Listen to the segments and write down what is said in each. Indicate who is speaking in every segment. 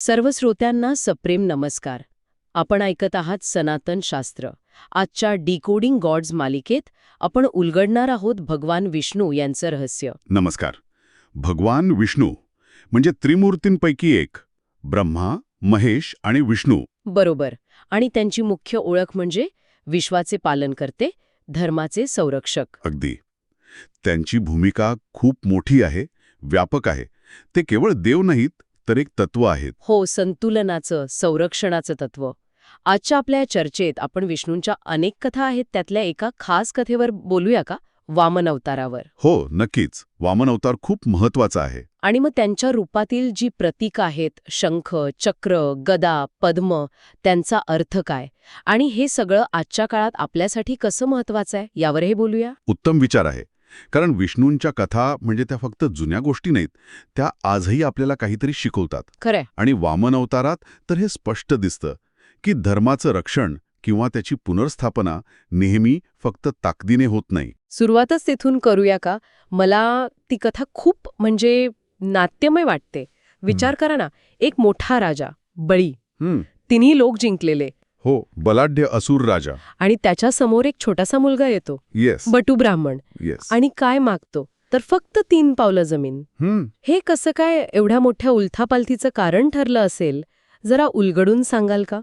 Speaker 1: सर्व श्रोत्यांना सप्रेम नमस्कार. आपण ऐकत आहात सनातन शास्त्र. आजच्या डिकोडिंग गॉड्स मालिकेत आपण उलगडणार आहोत भगवान विष्णू यांचं रहस्य.
Speaker 2: नमस्कार. भगवान विष्णू म्हणजे त्रिमूर्तींपैकी एक. ब्रह्मा महेश आणि विष्णू.
Speaker 1: बरोबर. आणि त्यांची मुख्य ओळख म्हणजे विश्वाचे पालन करते धर्माचे संरक्षक.
Speaker 2: अगदी. त्यांची भूमिका खूप मोठी आहे व्यापक आहे. ते केवळ देव नाहीत तर एक तत्व आहेत.
Speaker 1: हो संतुलनाचं संरक्षणाचं तत्व. आजच्या आपल्या चर्चेत आपण विष्णूंच्या अनेक कथा आहेत त्यातल्या एका खास कथेवर बोलूया का? वामन अवतारावर
Speaker 2: हो नक्कीच. वामन अवतार खूप महत्त्वाचा आहे.
Speaker 1: आणि मग त्यांच्या रूपातील जी प्रतीक आहेत शंख चक्र गदा पद्म त्यांचा अर्थ काय? आणि हे सगळं आजच्या काळात आपल्यासाठी कसं महत्वाचं आहे? यावरही बोलूया.
Speaker 2: उत्तम विचार आहे. कारण विष्णूंच्या कथा म्हणजे त्या फक्त जुन्या गोष्टी नाहीत त्या आजही आपल्याला काहीतरी शिकवतात.
Speaker 1: खरंय.
Speaker 2: आणि वामन अवतारात तर हे स्पष्ट दिसतं की धर्माचं रक्षण किंवा त्याची पुनर्स्थापना नेहमी फक्त ताकदीने होत नाही.
Speaker 1: सुरुवातच तिथून करूया का? मला ती कथा खूप म्हणजे नाट्यमय वाटते. विचार करा ना एक मोठा राजा बळी. तिन्ही लोक जिंकलेले.
Speaker 2: हो बलाढ्य असुर राजा.
Speaker 1: आणि त्याच्यासमोर एक छोटासा मुलगा येतो.
Speaker 2: येस
Speaker 1: बटू ब्राह्मण.
Speaker 2: येस
Speaker 1: आणि काय मागतो? तर फक्त तीन पावलं जमीन.
Speaker 2: हं,
Speaker 1: हे कसं काय एवढ्या मोठ्या उलथापालथीचं कारण ठरलं असेल? जरा उलगडून सांगाल का?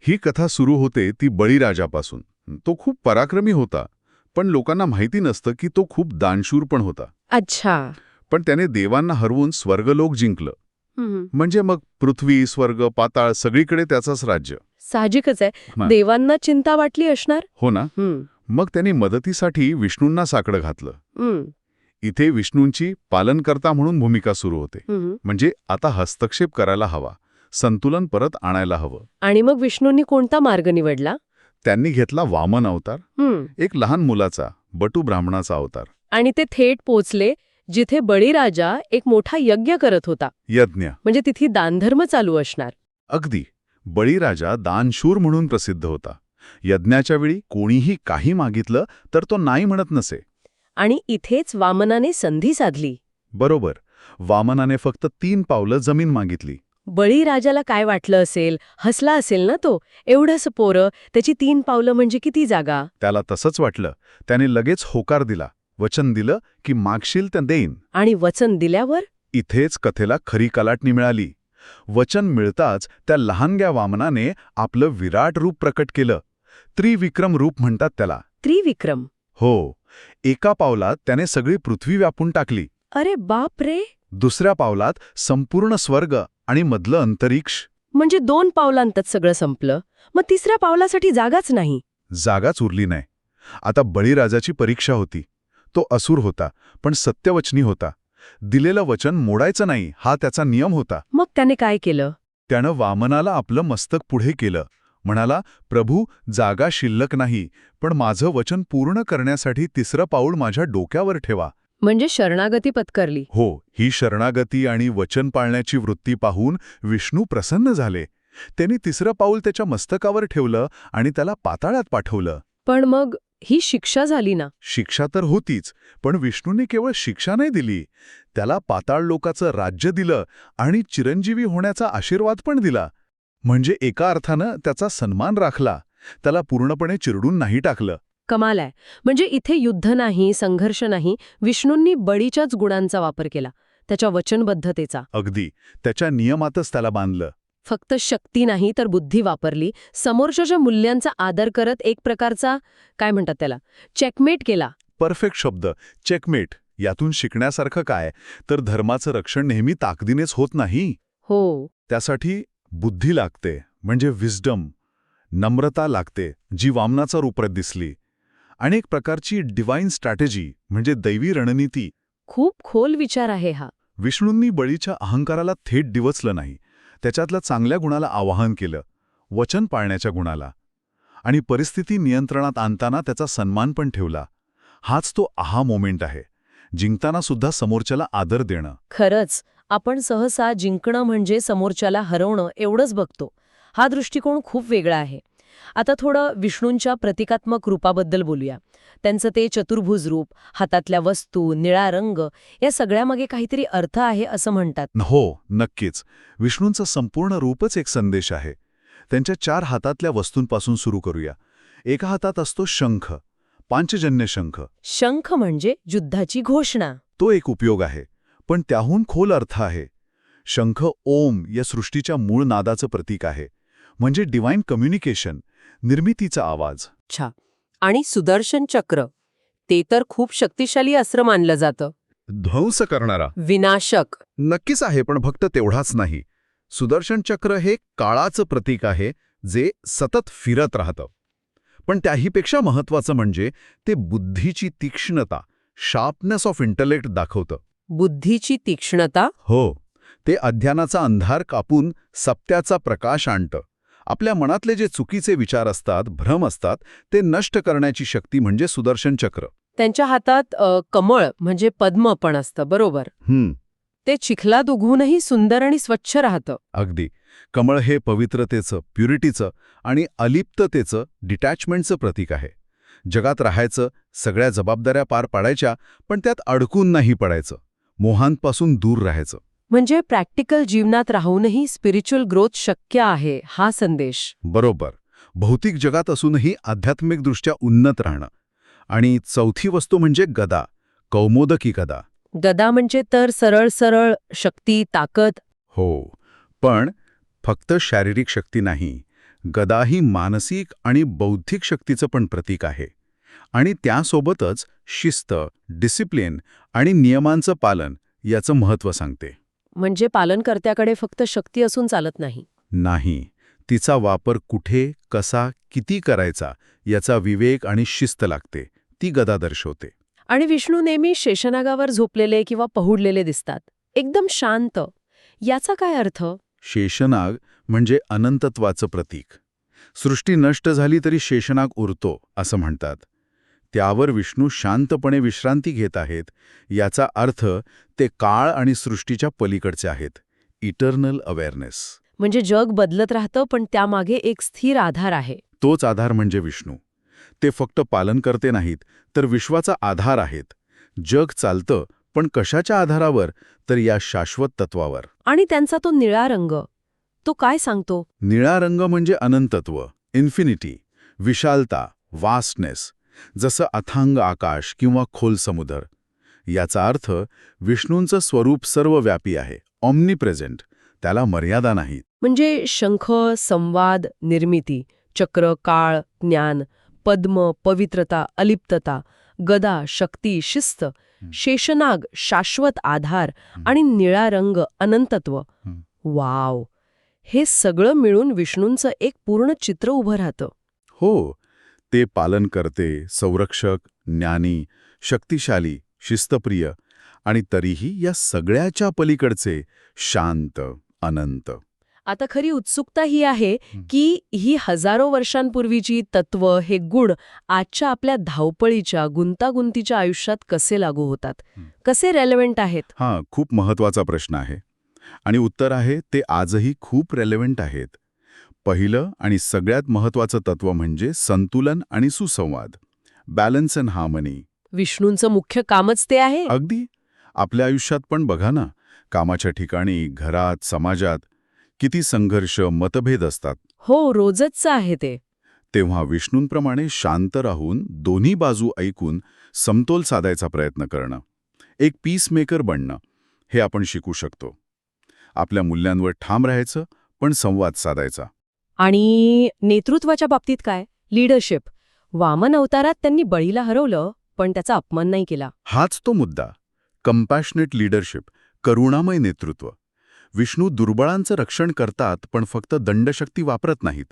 Speaker 2: ही कथा सुरू होते ती बळीराजापासून तो खूप पराक्रमी होता पण लोकांना माहिती नसतं की तो खूप दानशूर पण होता.
Speaker 1: अच्छा.
Speaker 2: पण त्याने देवांना हरवून स्वर्गलोक जिंकलं.
Speaker 1: हम्म.
Speaker 2: म्हणजे मग पृथ्वी स्वर्ग पाताळ सगळीकडे त्याचंच राज्य.
Speaker 1: साहजिकच आहे. देवांना चिंता वाटली असणार?
Speaker 2: हो ना. मग त्यांनी मदतीसाठी विष्णूंना साकडं घातलं. इथे विष्णूंची पालनकर्ता म्हणून भूमिका सुरू होते. म्हणजे आता हस्तक्षेप करायला हवा. संतुलन परत आणायला हवं.
Speaker 1: आणि मग विष्णूंनी कोणता मार्ग निवडला?
Speaker 2: त्यांनी घेतला वामन अवतार. एक लहान मुलाचा बटू ब्राह्मणाचा अवतार.
Speaker 1: आणि ते थेट पोचले जिथे बळीराजा एक मोठा यज्ञ करत होता.
Speaker 2: यज्ञ.
Speaker 1: म्हणजे तिथे दानधर्म चालू असणार.
Speaker 2: अगदी. बळीराजा दानशूर म्हणून प्रसिद्ध होता. यज्ञाच्या वेळी कोणीही काही मागितलं तर तो नाही म्हणत नसे.
Speaker 1: आणि इथेच वामनाने संधी साधली.
Speaker 2: बरोबर. वामनाने फक्त तीन पावलं जमीन मागितली.
Speaker 1: बळीराजाला काय वाटलं असेल? हसला असेल ना तो? एवढंच पोरं त्याची तीन पावलं म्हणजे किती जागा?
Speaker 2: त्याला तसंच वाटलं. त्याने लगेच होकार दिला. वचन दिलं की मागशील त्या देईन.
Speaker 1: आणि वचन दिल्यावर?
Speaker 2: इथेच कथेला खरी कलाटणी मिळाली. वचन मिळताच त्या लहानग्या वामनाने आपलं विराट रूप प्रकट केलं. त्रिविक्रम रूप म्हणतात त्याला.
Speaker 1: त्रिविक्रम.
Speaker 2: हो एका पावलात त्याने सगळी पृथ्वी व्यापून टाकली.
Speaker 1: अरे बाप रे!
Speaker 2: दुसऱ्या पावलात संपूर्ण स्वर्ग आणि मधलं अंतरिक्ष.
Speaker 1: म्हणजे दोन पावलांतच सगळं संपलं. मग तिसऱ्या पावलासाठी जागाच नाही.
Speaker 2: जागाच उरली नाही. आता बळीराजाची परीक्षा होती. तो असुर होता पण सत्यवचनी होता. दिलेलं वचन मोडायचं नाही हा त्याचा नियम होता.
Speaker 1: मग त्याने काय केलं?
Speaker 2: त्यानं वामनाला आपलं मस्तक पुढे केलं. म्हणाला प्रभू जागा शिल्लक नाही पण माझं वचन पूर्ण करण्यासाठी तिसरं पाऊल माझ्या डोक्यावर ठेवा.
Speaker 1: म्हणजे शरणागती पत्करली.
Speaker 2: हो ही शरणागती आणि वचन पाळण्याची वृत्ती पाहून विष्णू प्रसन्न झाले. त्यांनी तिसरं पाऊल त्याच्या मस्तकावर ठेवलं आणि त्याला पाताळात पाठवलं.
Speaker 1: पण मग ही शिक्षा झाली ना.
Speaker 2: शिक्षा तर होतीच पण विष्णूने केवळ शिक्षा नाही दिली. त्याला पाताळ लोकाचं राज्य दिलं आणि चिरंजीवी होण्याचा आशीर्वाद पण दिला. म्हणजे एका अर्थानं त्याचा सन्मान राखला. त्याला पूर्णपणे चिरडून नाही टाकलं.
Speaker 1: कमाल आहे. म्हणजे इथे युद्ध नाही संघर्ष नाही विष्णूंनी बळीच्याच गुणांचा वापर केला. त्याच्या वचनबद्धतेचा.
Speaker 2: अगदी. त्याच्या नियमातच त्याला बांधलं.
Speaker 1: फक्त शक्ती नाही तर बुद्धी वापरली. समोरच्या मूल्यांचा आदर करत एक प्रकारचा काय म्हणतात त्याला चेकमेट केला.
Speaker 2: परफेक्ट शब्द चेकमेट यातून शिकण्यासारखं काय? तर धर्माचं रक्षण नेहमी ताकदीनेच होत नाही?
Speaker 1: हो.
Speaker 2: त्यासाठी बुद्धी लागते म्हणजे विस्डम नम्रता लागते जी वामनाचा रूपात दिसली. आणि एक प्रकारची डिवाइन स्ट्रॅटेजी म्हणजे दैवी रणनीती.
Speaker 1: खूप खोल विचार आहे हा.
Speaker 2: विष्णूंनी बळीच्या अहंकाराला थेट डिवचलं नाही. त्याच्यातल्या चांगल्या गुणाला आवाहन केलं वचन पाळण्याच्या गुणाला. आणि परिस्थिती नियंत्रणात आणताना त्याचा सन्मान पण ठेवला. हाच तो आहा मोमेंट आहे जिंकताना सुद्धा समोरच्याला आदर देणं.
Speaker 1: खरंच आपण सहसा जिंकणं म्हणजे समोरच्याला हरवणं एवढंच बघतो. हा दृष्टिकोन खूप वेगळा आहे. आता थोडं विष्णूंच्या प्रतिकात्मक रूपाबद्दल बोलूया. त्यांचं ते चतुर्भुज रूप हातातल्या वस्तू निळा रंग या सगळ्यामागे काहीतरी अर्थ आहे असं म्हणतात.
Speaker 3: हो नक्कीच. विष्णूंचं संपूर्ण रूपच एक संदेश आहे. त्यांच्या चार हातातल्या वस्तूंपासून सुरू करूया. एका हातात असतो शंख पांचजन्य शंख.
Speaker 1: शंख म्हणजे युद्धाची घोषणा.
Speaker 3: तो एक उपयोग आहे पण त्याहून खोल अर्थ आहे. शंख ओम या सृष्टीच्या मूळ नादाचं प्रतीक आहे. म्हणजे डिवाइन कम्युनिकेशन निर्मितीचा आवाज.
Speaker 1: अच्छा आणि सुदर्शन चक्र. ते तर खूप शक्तिशाली अस्त्र मानलं जातं.
Speaker 2: ध्वंस करणारा.
Speaker 1: विनाशक.
Speaker 2: नक्कीच आहे पण फक्त तेवढाच नाही. सुदर्शन चक्र हे काळाचं प्रतीक आहे जे सतत फिरत राहतं. पण त्याहीपेक्षा महत्वाचं म्हणजे ते बुद्धीची तीक्ष्णता शार्पनेस ऑफ इंटलेक्ट दाखवतं.
Speaker 1: बुद्धीची तीक्ष्णता?
Speaker 2: हो. ते अध्यानाचा अंधार कापून सत्याचा प्रकाश आणतं. आपल्या मनातले जे चुकीचे विचार असतात भ्रम असतात ते नष्ट करण्याची शक्ती म्हणजे सुदर्शन चक्र.
Speaker 1: त्यांच्या हातात कमळ म्हणजे पद्म पण असतं बरोबर?
Speaker 2: हम्म.
Speaker 1: ते चिखलात उगवूनही सुंदर आणि स्वच्छ राहतं.
Speaker 2: अगदी. कमळ हे पवित्रतेचं प्युरिटीचं आणि अलिप्ततेचं डिटॅचमेंटचं प्रतीक आहे. जगात राहायचं सगळ्या जबाबदाऱ्या पार पाडायच्या पण त्यात अडकून नाही पडायचं. मोहांपासून दूर राहायचं.
Speaker 1: म्हणजे प्रॅक्टिकल जीवनात राहूनही स्पिरिच्युअल ग्रोथ शक्य आहे हा संदेश.
Speaker 2: बरोबर. भौतिक जगात असूनही आध्यात्मिकदृष्ट्या उन्नत राहणं. आणि चौथी वस्तू म्हणजे गदा कौमोदकी गदा.
Speaker 1: गदा म्हणजे तर सरळ सरळ शक्ती ताकद.
Speaker 2: हो पण फक्त शारीरिक शक्ती नाही गदा ही मानसिक आणि बौद्धिक शक्तीचं पण प्रतीक आहे. आणि त्यासोबतच शिस्त डिसिप्लिन आणि नियमांचं पालन याचं महत्त्व सांगते.
Speaker 1: म्हणजे पालनकर्त्याकडे फक्त शक्ती असून चालत नाही.
Speaker 2: नाही. तिचा वापर कुठे कसा किती करायचा याचा विवेक आणि शिस्त लागते. ती गदा दर्शवते.
Speaker 1: आणि विष्णू नेहमी शेषनागावर झोपलेले किंवा पहुडलेले दिसतात. एकदम शांत. याचा काय अर्थ?
Speaker 2: शेषनाग म्हणजे अनंतत्वाचं प्रतीक. सृष्टी नष्ट झाली तरी शेषनाग उरतो असं म्हणतात. त्यावर विष्णू शांतपणे विश्रांती घेत आहेत. याचा अर्थ ते काळ आणि सृष्टीच्या पलीकडचे आहेत. इटर्नल अवेअरनेस
Speaker 1: म्हणजे जग बदलत राहतं पण त्यामागे एक स्थिर आधार आहे.
Speaker 2: तोच आधार म्हणजे विष्णू. ते फक्त पालन करते नाहीत तर विश्वाचा आधार आहेत. जग चालतं पण कशाच्या आधारावर? तर या शाश्वत तत्वावर.
Speaker 1: आणि त्यांचा तो निळा रंग तो काय सांगतो?
Speaker 2: निळा रंग म्हणजे अनंतत्व इन्फिनिटी विशालता वास्टनेस जसं अथांग आकाश किंवा खोल समुद्र. याचा अर्थ विष्णूंचं स्वरूप सर्वव्यापी आहे ऑमनी प्रेझेंट त्याला मर्यादा नाहीत.
Speaker 1: म्हणजे शंख संवाद निर्मिती चक्र काळ ज्ञान पद्म पवित्रता अलिप्तता गदा शक्ती शिस्त शेषनाग शाश्वत आधार आणि निळा रंग अनंतत्व. वाव! हे सगळं मिळून विष्णूंचं एक पूर्ण चित्र उभं राहतं.
Speaker 2: हो ते पालन करते संरक्षक ज्ञानी शक्तिशाली शिस्तप्रिय आणि तरीही या सगळ्याच्या पलीकडचे शांत अनंत
Speaker 1: आता खरी उत्सुकता ही आहे. की ही हजारो वर्षांपूर्वीची तत्व हे गुण आजच्या आपल्या धावपळीच्या गुंतागुंतीच्या आयुष्यात कसे लागू होतात. कसे रेलेव्हंट आहेत
Speaker 2: हां खूप महत्त्वाचा प्रश्न आहे आणि उत्तर आहे ते आजही खूप रेलेव्हंट आहेत पहिलं आणि सगळ्यात महत्वाचं तत्व म्हणजे संतुलन आणि सुसंवाद. Balance and harmony.
Speaker 1: विष्णूंचं मुख्य कामच ते आहे.
Speaker 2: अगदी. आपल्या आयुष्यात पण बघा ना कामाच्या ठिकाणी घरात समाजात किती संघर्ष मतभेद असतात.
Speaker 1: हो रोजच आहे ते.
Speaker 2: तेव्हा विष्णूंप्रमाणे शांत राहून दोन्ही बाजू ऐकून समतोल साधायचा प्रयत्न करणं. एक पीसमेकर बनणं हे आपण शिकू शकतो. आपल्या मूल्यांवर ठाम राहायचं पण संवाद साधायचा.
Speaker 1: आणि नेतृत्वाच्या बाबतीत काय? लीडरशिप वामन अवतारात त्यांनी बळीला हरवलं पण त्याचा अपमान नाही केला.
Speaker 2: हाच तो मुद्दा. कंपॅशनेट लीडरशिप करुणामय नेतृत्व. विष्णू दुर्बळांचं रक्षण करतात पण फक्त दंडशक्ती वापरत नाहीत.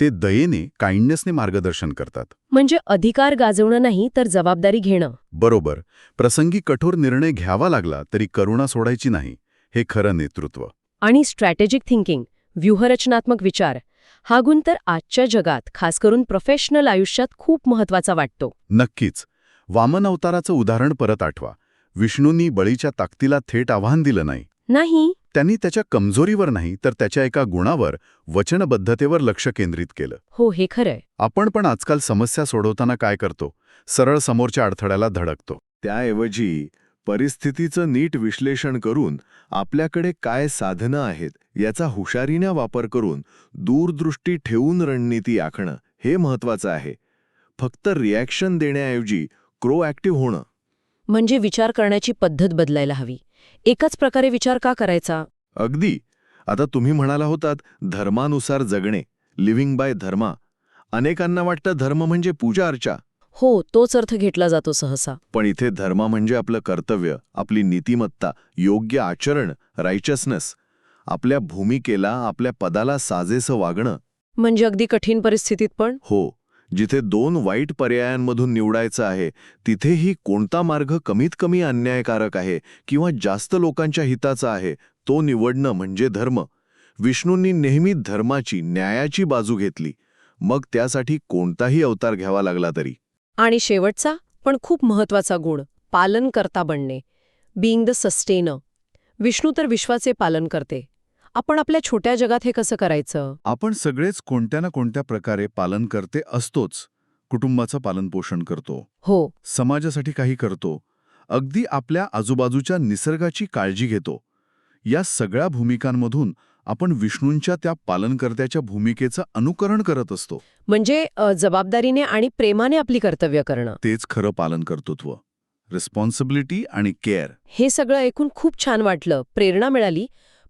Speaker 2: ते दयेने काइंडनेसने मार्गदर्शन करतात.
Speaker 1: म्हणजे अधिकार गाजवणं नाही तर जबाबदारी घेणं.
Speaker 2: बरोबर. प्रसंगी कठोर निर्णय घ्यावा लागला तरी करुणा सोडायची नाही. हे खरं नेतृत्व.
Speaker 1: आणि स्ट्रॅटेजिक थिंकिंग व्यूहरचनात्मक विचार. हा गुण तर आजच्या जगात खास करून प्रोफेशनल आयुष्यात खूप महत्त्वाचा वाटतो.
Speaker 2: नक्कीच. वामन अवताराचं उदाहरण परत आठवा. विष्णूंनी बळीच्या ताकदीला थेट आव्हान दिलं नाही.
Speaker 1: नाही.
Speaker 2: त्यांनी त्याच्या कमजोरीवर नाही तर त्याच्या एका गुणावर वचनबद्धतेवर लक्ष केंद्रित केलं.
Speaker 1: हो हे खरंय.
Speaker 2: आपण पण आजकाल समस्या सोडवताना काय करतो? सरळ समोरच्या अडथळ्याला धडकतो.
Speaker 3: त्याऐवजी परिस्थितीचं नीट विश्लेषण करून आपल्याकडे काय साधनं आहेत याचा हुशारीने वापर करून दूरदृष्टी ठेवून रणनीती आखणं हे महत्वाचं आहे. फक्त रिॲक्शन देण्याऐवजी प्रोॲक्टिव्ह होणं.
Speaker 1: म्हणजे विचार करण्याची पद्धत बदलायला हवी. एकाच प्रकारे विचार का करायचा?
Speaker 3: अगदी. आता तुम्ही म्हणाला होतात धर्मानुसार जगणे लिव्हिंग बाय धर्मा. अनेकांना वाटतं धर्म म्हणजे पूजा अर्चा.
Speaker 1: हो तोच अर्थ घेतला जातो सहसा.
Speaker 3: पण इथे धर्म म्हणजे आपलं कर्तव्य आपली नीतिमत्ता योग्य आचरण रायचसनेस आपल्या भूमिकेला आपल्या पदाला साजेसं वागणं.
Speaker 1: म्हणजे अगदी कठीण परिस्थितीत पण?
Speaker 3: हो. जिथे दोन वाईट पर्यायांमधून निवडायचं आहे तिथेही कोणता मार्ग कमीत कमी अन्यायकारक आहे किंवा जास्त लोकांच्या हिताचा आहे तो निवडणं म्हणजे धर्म. विष्णूंनी नेहमी धर्माची न्यायाची बाजू घेतली. मग त्यासाठी कोणताही अवतार घ्यावा लागला तरी.
Speaker 1: आणि शेवटचा पण खूप महत्त्वाचा गुण पालन करता बनणे. बिईंग द सस्टेनर विष्णू तर विश्वाचे पालन करते. आपण आपल्या छोट्या जगात हे कसं करायचं?
Speaker 2: आपण सगळेच कोणत्या ना कोणत्या प्रकारे पालन करते असतोच कुटुंबाचं पालनपोषण करतो.
Speaker 1: हो.
Speaker 2: समाजासाठी काही करतो. अगदी आपल्या आजूबाजूच्या निसर्गाची काळजी घेतो. या सगळ्या भूमिकांमधून आपण विष्णूंच्या त्या पालनकर्त्याच्या भूमिकेचं अनुकरण करत असतो.
Speaker 1: म्हणजे जबाबदारीने आणि प्रेमाने आपली कर्तव्य करणं.
Speaker 2: तेच खरं पालन कर्तृत्व. रिस्पॉन्सिबिलिटी आणि केअर
Speaker 1: हे सगळं ऐकून खूप छान वाटलं. प्रेरणा मिळाली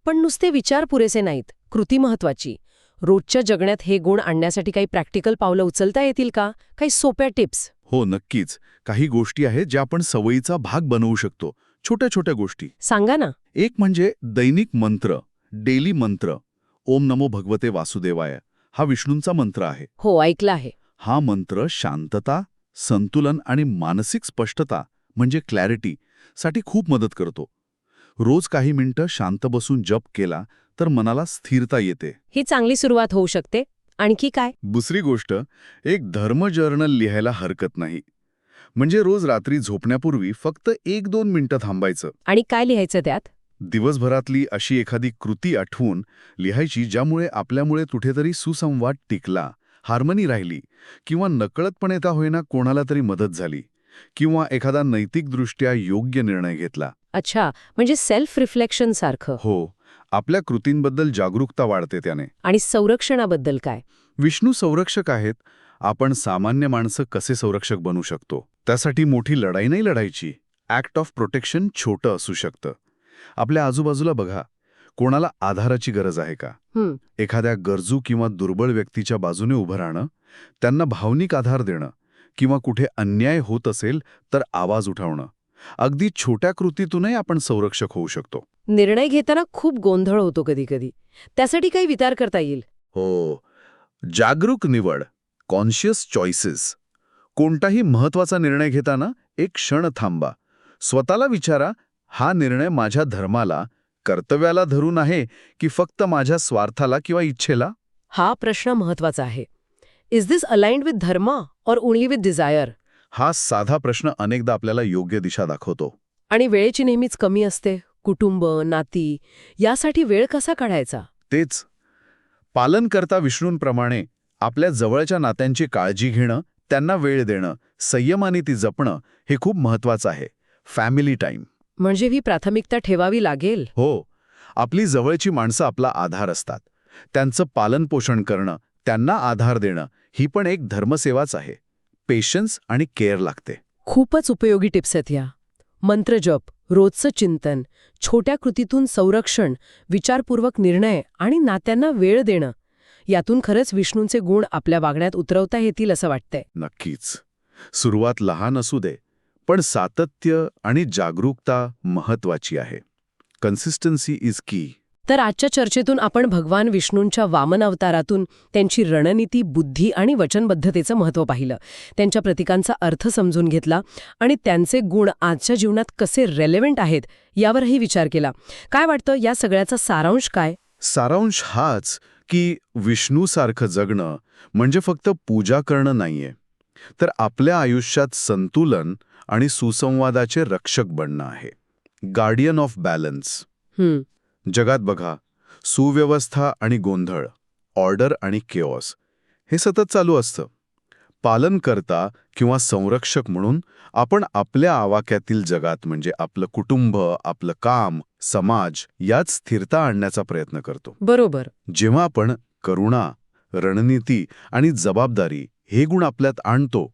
Speaker 1: पण नुसते विचार पुरेसे नाहीत. कृती महत्वाची. रोजच्या जगण्यात हे गुण आणण्यासाठी काही प्रॅक्टिकल पावलं उचलता येतील का? काही सोप्या टिप्स
Speaker 2: हो नक्कीच. काही गोष्टी आहेत ज्या आपण सवयीचा भाग बनवू शकतो. छोट्या छोट्या गोष्टी.
Speaker 1: सांगा ना.
Speaker 2: एक म्हणजे दैनिक मंत्र. डेली मंत्र ओम नमो भगवते वासुदेवाय हा विष्णूंचा मंत्र आहे.
Speaker 1: हो ऐकलं आहे.
Speaker 2: हा मंत्र शांतता संतुलन आणि मानसिक स्पष्टता म्हणजे क्लॅरिटी साठी खूप मदत करतो. रोज काही मिनिटं शांत बसून जप केला तर मनाला स्थिरता येते.
Speaker 1: ही चांगली सुरुवात होऊ शकते. आणखी काय?
Speaker 2: दुसरी गोष्ट एक धर्म जर्नल लिहायला हरकत नाही. म्हणजे रोज रात्री झोपण्यापूर्वी फक्त एक दोन मिनिटं थांबायचं.
Speaker 1: आणि काय लिहायचं त्यात?
Speaker 2: दिवसभरातली अशी एखादी कृती आठवून लिहायची ज्यामुळे आपल्यामुळे कुठेतरी सुसंवाद टिकला हार्मनी राहिली किंवा नकळतपणे त्या होईना कोणाला तरी मदत झाली किंवा एखादा नैतिकदृष्ट्या योग्य निर्णय घेतला.
Speaker 1: अच्छा म्हणजे सेल्फ रिफ्लेक्शन सारखं.
Speaker 2: हो आपल्या कृतींबद्दल जागरूकता वाढते त्याने.
Speaker 1: आणि संरक्षणाबद्दल काय?
Speaker 2: विष्णू संरक्षक आहेत. आपण सामान्य माणसं कसे संरक्षक बनू शकतो? त्यासाठी मोठी लढाई नाही लढायची. ॲक्ट ऑफ प्रोटेक्शन छोटं असू शकतं. आपल्या आजूबाजूला बघा. कोणाला आधाराची गरज आहे का? एखाद्या गरजू किंवा दुर्बळ व्यक्तीच्या बाजूने उभं राहणं त्यांना भावनिक आधार देणं किंवा कुठे अन्याय होत असेल तर आवाज उठवणं. अगदी छोट्या कृतीतूनही आपण संरक्षक होऊ शकतो.
Speaker 1: निर्णय घेताना खूप गोंधळ होतो कधी कधी त्यासाठी काही विचार करता येईल?
Speaker 2: हो. जागरूक निवड कॉन्शियस चॉईसेस कोणताही महत्त्वाचा निर्णय घेताना एक क्षण थांबा. स्वतःला विचारा हा निर्णय माझ्या धर्माला कर्तव्याला धरून आहे की फक्त माझ्या स्वार्थाला किंवा इच्छेला?
Speaker 1: हा प्रश्न महत्त्वाचा आहे. इज दिस अलाइंड विथ धर्म और ओनली विथ डिझायर
Speaker 2: हा साधा प्रश्न अनेकदा आपल्याला योग्य दिशा दाखवतो.
Speaker 1: आणि वेळेची नेहमीच कमी असते. कुटुंब नाती यासाठी वेळ कसा काढायचा?
Speaker 2: तेच. पालनकर्ता विष्णूंप्रमाणे आपल्या जवळच्या नात्यांची काळजी घेणं त्यांना वेळ देणं संयमाने ती जपणं हे खूप महत्वाचं आहे. फॅमिली टाईम
Speaker 1: म्हणजे ही प्राथमिकता ठेवावी लागेल?
Speaker 2: हो. आपली जवळची माणसं आपला आधार असतात. त्यांचं पालनपोषण करणं त्यांना आधार देणं ही पण एक धर्मसेवाच आहे. पेशन्स आणि केअर लागते.
Speaker 1: खूपच उपयोगी टिप्स आहेत या. मंत्रजप रोजचं चिंतन छोट्या कृतीतून संरक्षण विचारपूर्वक निर्णय आणि नात्यांना वेळ देणं. यातून खरंच विष्णूंचे गुण आपल्या वागण्यात उतरवता येतील असं वाटतंय.
Speaker 2: नक्कीच. सुरुवात लहान असू दे पण सातत्य आणि जागरूकता महत्वाची आहे. कन्सिस्टन्सी इज की
Speaker 1: तर आजच्या चर्चेतून आपण भगवान विष्णूंच्या वामन अवतारातून त्यांची रणनीती बुद्धी आणि वचनबद्धतेचं महत्त्व पाहिलं. त्यांच्या प्रतीकांचा अर्थ समजून घेतला आणि त्यांचे गुण आजच्या जीवनात कसे रेलेव्हंट आहेत यावरही विचार केला. काय वाटतं या सगळ्याचा सारांश काय?
Speaker 2: सारांश हाच की विष्णूसारखं जगणं म्हणजे फक्त पूजा करणं नाहीये. तर आपल्या आयुष्यात संतुलन आणि सुसंवादाचे रक्षक बनणं आहे. गार्डियन ऑफ बॅलन्स जगात बघा सुव्यवस्था आणि गोंधळ ऑर्डर आणि केओस हे सतत चालू असतं. पालनकर्ता किंवा संरक्षक म्हणून आपण आपल्या आवाक्यातील जगात म्हणजे आपलं कुटुंब आपलं काम समाज यात स्थिरता आणण्याचा प्रयत्न करतो.
Speaker 1: बरोबर.
Speaker 2: जेव्हा आपण करुणा रणनीती आणि जबाबदारी हे गुण आपल्यात आणतो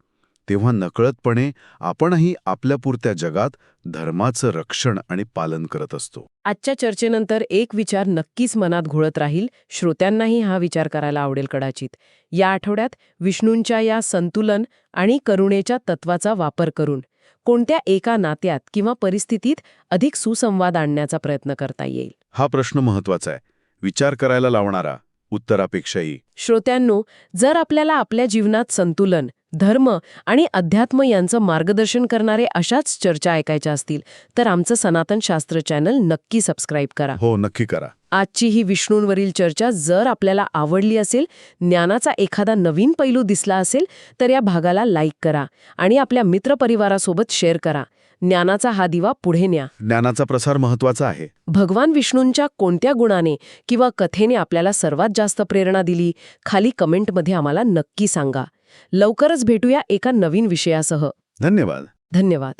Speaker 2: तेव्हा नकळतपणे आपणही आपल्यापुरत्या जगात धर्माचं रक्षण आणि पालन करत असतो.
Speaker 1: आजच्या चर्चेनंतर एक विचार नक्कीच मनात घोळत राहील. श्रोत्यांनाही हा विचार करायला आवडेल कदाचित. या आठवड्यात विष्णूंच्या या संतुलन आणि करुणेच्या तत्वाचा वापर करून कोणत्या एका नात्यात किंवा परिस्थितीत अधिक सुसंवाद आणण्याचा प्रयत्न करता येईल?
Speaker 2: हा प्रश्न महत्त्वाचा आहे. विचार करायला लावणारा उत्तरापेक्षाही.
Speaker 1: श्रोत्यांनो जर आपल्याला आपल्या जीवनात संतुलन धर्म आणि अध्यात्म यांचं मार्गदर्शन करणारे अशाच चर्चा ऐकायच्या असतील तर आमचं सनातन शास्त्र चॅनल नक्की सबस्क्राईब करा.
Speaker 2: हो नक्की करा.
Speaker 1: आजची ही विष्णूंवरील चर्चा जर आपल्याला आवडली असेल ज्ञानाचा एखादा नवीन पैलू दिसला असेल तर या भागाला लाईक करा आणि आपल्या मित्रपरिवारासोबत शेअर करा. ज्ञानाचा हा दिवा पुढे न्या.
Speaker 2: ज्ञानाचा प्रसार महत्त्वाचा आहे.
Speaker 1: भगवान विष्णूंच्या कोणत्या गुणाने किंवा कथेने आपल्याला सर्वात जास्त प्रेरणा दिली खाली कमेंटमध्ये आम्हाला नक्की सांगा. लवकरच भेटूया एका नवीन विषयासह.
Speaker 2: धन्यवाद.
Speaker 1: धन्यवाद.